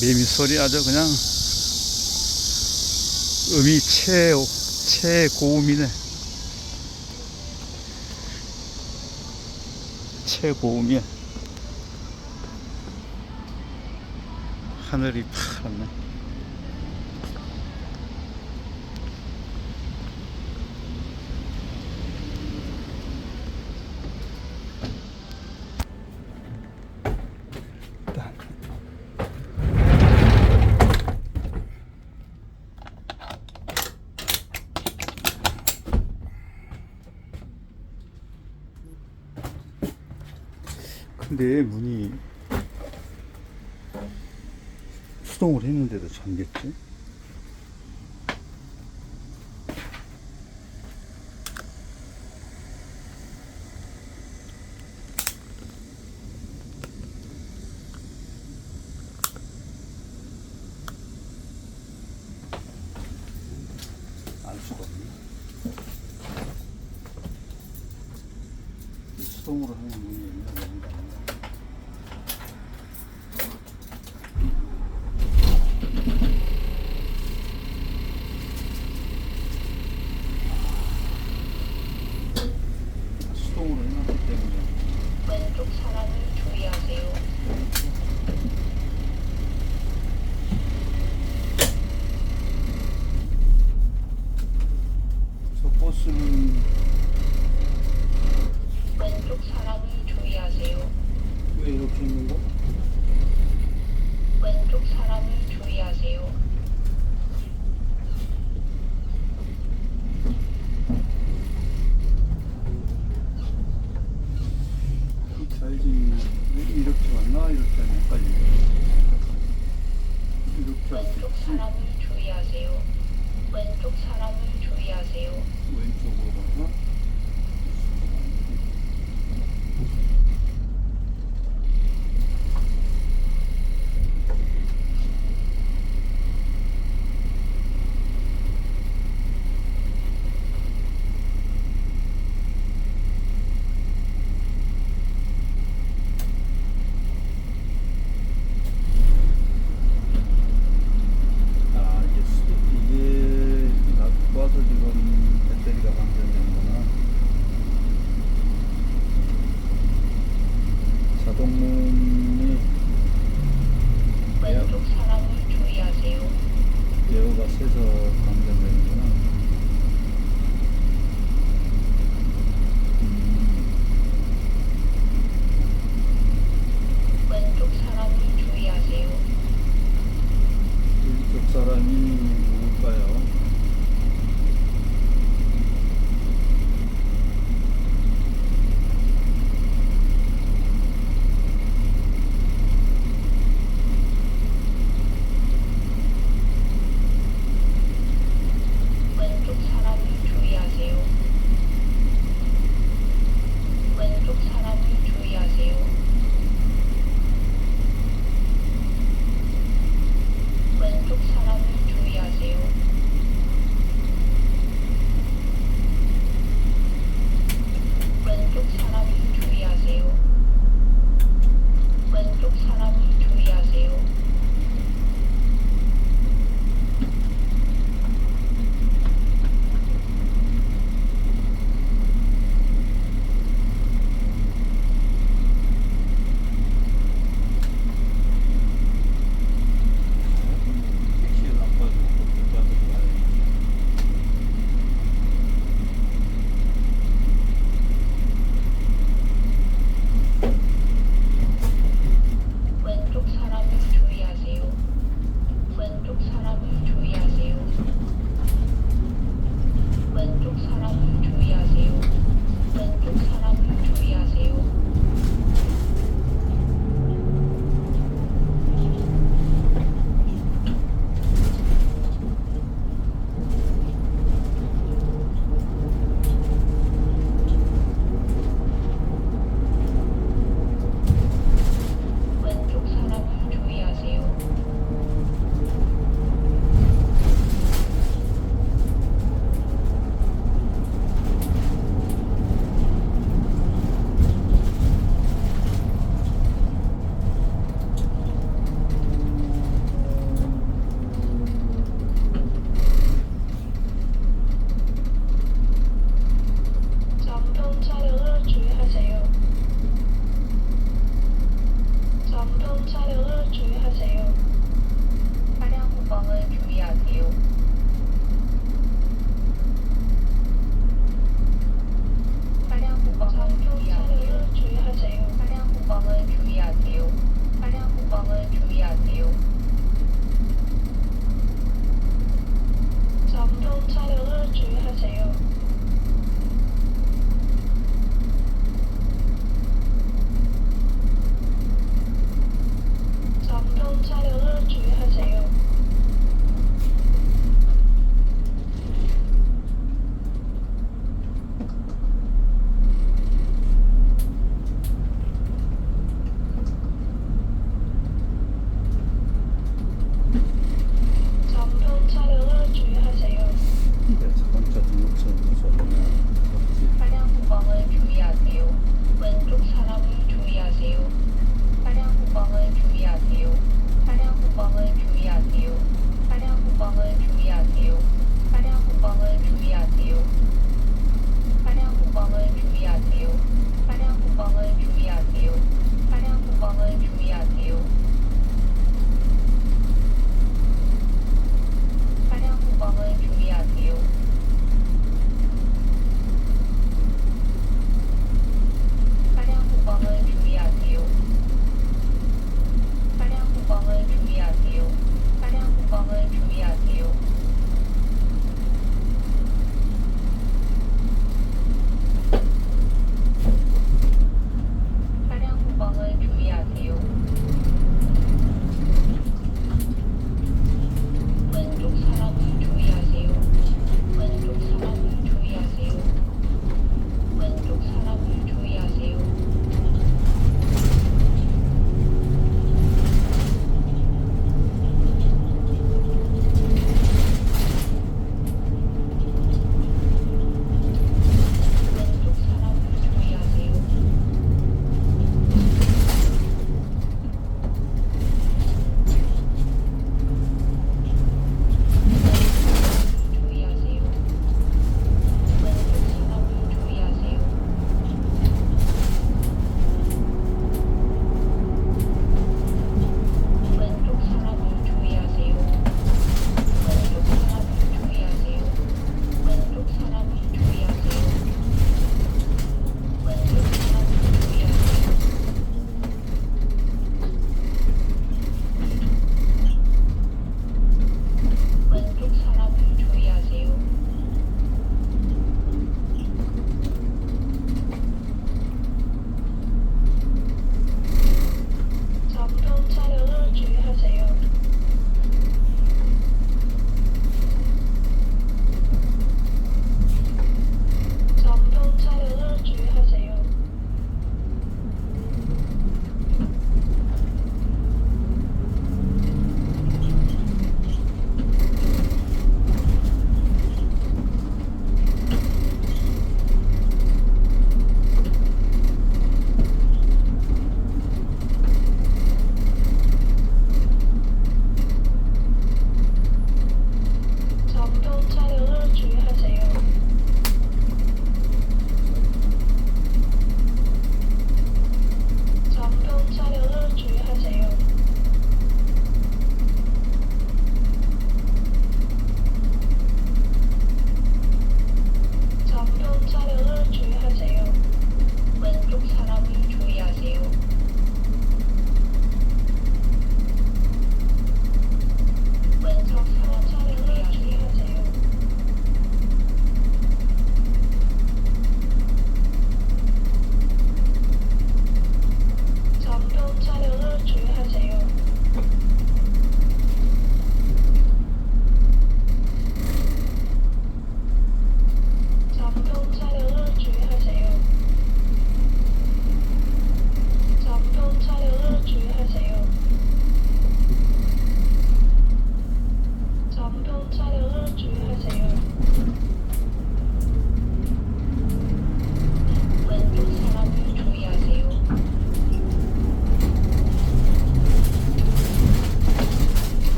매미 소리 아주 그냥 음이 최, 최고음이네. 최고음이야. 하늘이 파랗네. 잠긴데 문이 수동으로 했는데도 잠겼지? olsun.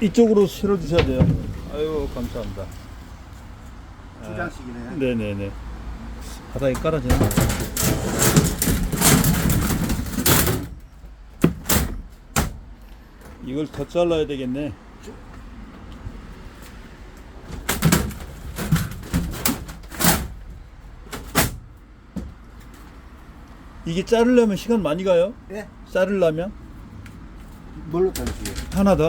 이쪽으로 실어 주셔야 돼요. 아유 감사합니다. 두 장씩이네. 네네네. 바닥에 깔아지나? 이걸 더 잘라야 되겠네. 이게 자르려면 시간 많이 가요? 예? 자르려면 뭘로 자르시게요? 하나 더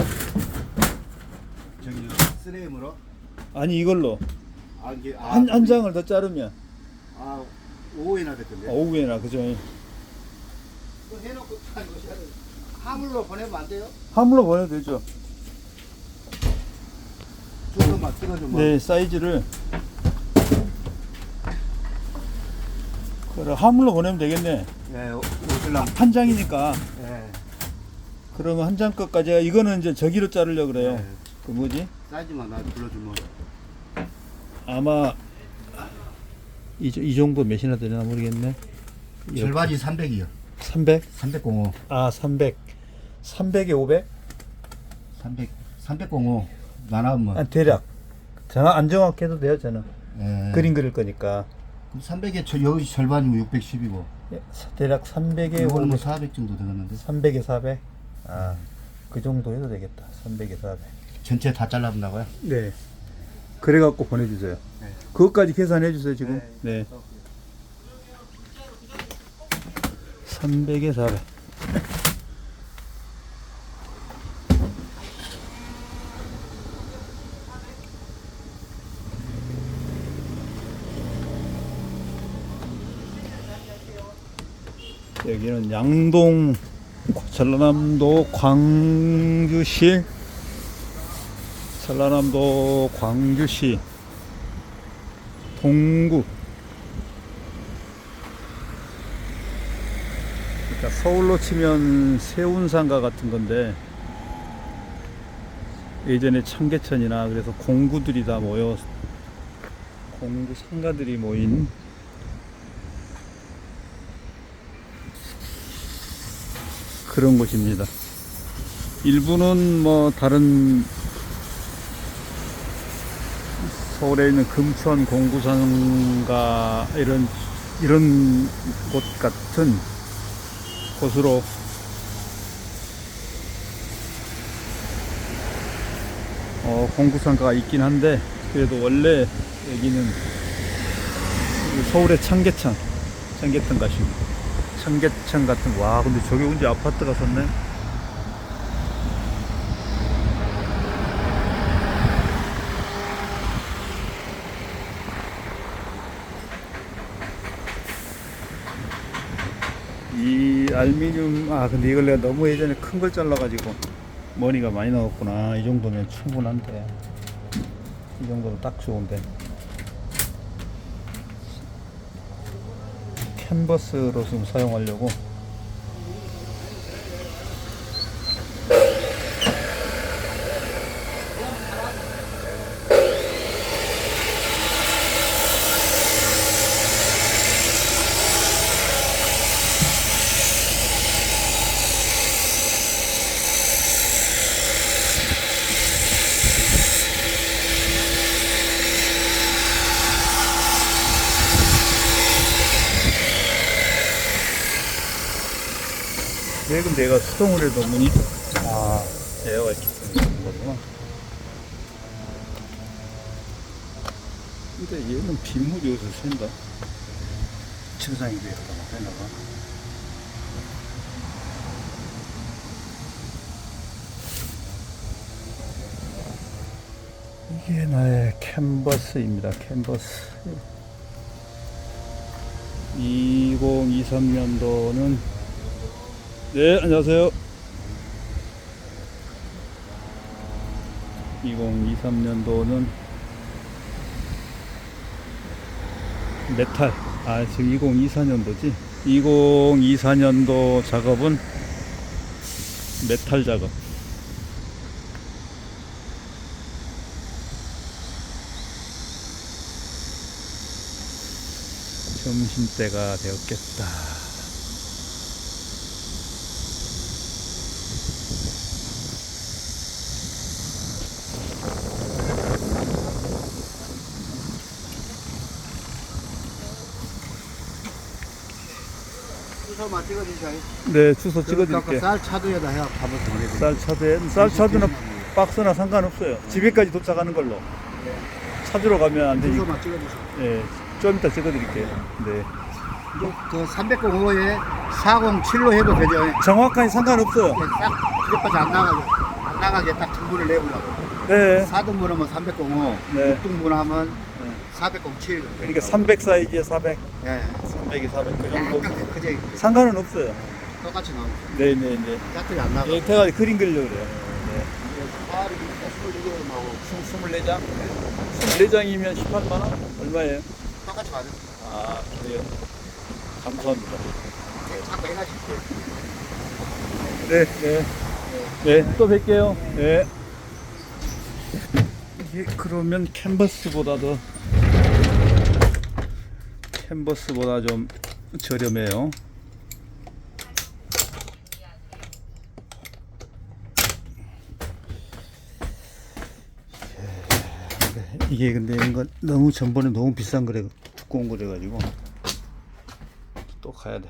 저기 쓰레임으로? 아니 이걸로 아 이게 아, 한, 한 장을 더 자르면 아 5호이나 됐던데. 오후에나 그죠? 그거 해놓고 다 이거 샤를 하물로 보내면 안 돼요? 화물로 보내도 되죠. 조금만 찍어주면. 네, 사이즈를 그래 화물로 보내면 되겠네. 예, 오슬람. 한 장이니까 예. 그러면 한 장 것까지 이거는 이제 저기로 자르려 그래요. 예. 그 뭐지? 사이즈만 나 불러주면. 아마 이, 이 정도 몇이나 되나 모르겠네. 절반이 300이요. 300? 300공호. 아, 300. 300에 500? 300. 300공호. 나나면. 아, 대략. 정확 안 정확해도 돼요, 저는. 예. 그림 그릴 거니까. 300에 저 여기 절반이면 610이고. 예, 대략 300에 이거는 뭐 500. 400 정도 되겠는데. 300에 400? 아, 그 정도 해도 되겠다. 300에 400. 전체 다 잘라본다고요? 네. 그래갖고 보내주세요. 네. 그것까지 계산해 주세요, 지금. 네. 300에 400. 여기는 양동 전라남도 광주시 전라남도 광주시 동구 그러니까 서울로 치면 세운상가 같은 건데 예전에 청계천이나 그래서 공구들이 다 모여 공구 상가들이 모인 그런 곳입니다. 일부는 뭐 다른 서울에 있는 금천 공구상가 이런 이런 곳 같은 곳으로 어, 공구상가가 있긴 한데 그래도 원래 여기는 서울의 청계천 청계천 가십니다. 청계천 같은 와 근데 저기 언제 아파트가 섰네. 이 알미늄 아 근데 이걸 내가 너무 예전에 큰 걸 잘라가지고 머리가 많이 나왔구나. 이 정도면 충분한데. 이 정도면 딱 좋은데. 캔버스로 좀 사용하려고 해도 문이 아. 에어가 이렇게 되는 거구나. 근데 얘는 빗물이 어디서 샌다? 증상이 되었다. 해나가. 이게 나의 캔버스입니다 캔버스. 2023년도는 네 안녕하세요. 2023년도는 메탈 아 지금 2024년도지? 2024년도 작업은 메탈 작업. 점심때가 되었겠다. 주소만 찍어주셔. 네, 주소 찍어드릴게요. 쌀 차도에다 해야 밥을 보내드릴게요. 쌀 차도에 쌀 차도는 박스나 상관없어요. 집에까지 도착하는 걸로. 찾으러 가면 안 되니까. 주소만 찍어주셔. 예, 좀 이따 찍어드릴게요. 네. 그 305에 407로 해도 되죠. 정확하게 상관없어요. 예, 딱 그것까지 안 나가게 안 나가게 딱 등분을 내보려고. 네. 4등분 하면 305, 네. 6등분 하면 407. 그러니까 300 사이즈에 400, 예. 300이 400, 그 정도. 약간 그제 상관은 없어요. 똑같이 나오고 네, 네, 네. 짜투리 안 나가. 예, 제가 그림 그리려고 그래요. 네. 파리 22개 나오고 24장? 24장이면 18만 원? 얼마예요? 똑같이 맞아. 아, 그래요. 감사합니다. 자꾸 해가지고. 네, 네. 네, 또 뵐게요. 네. 이게 그러면 캔버스보다도 캔버스보다 좀 저렴해요. 예, 이게 근데 이거 너무 전번에 너무 비싼 거래 두꺼운 거래 가지고 또 가야 돼.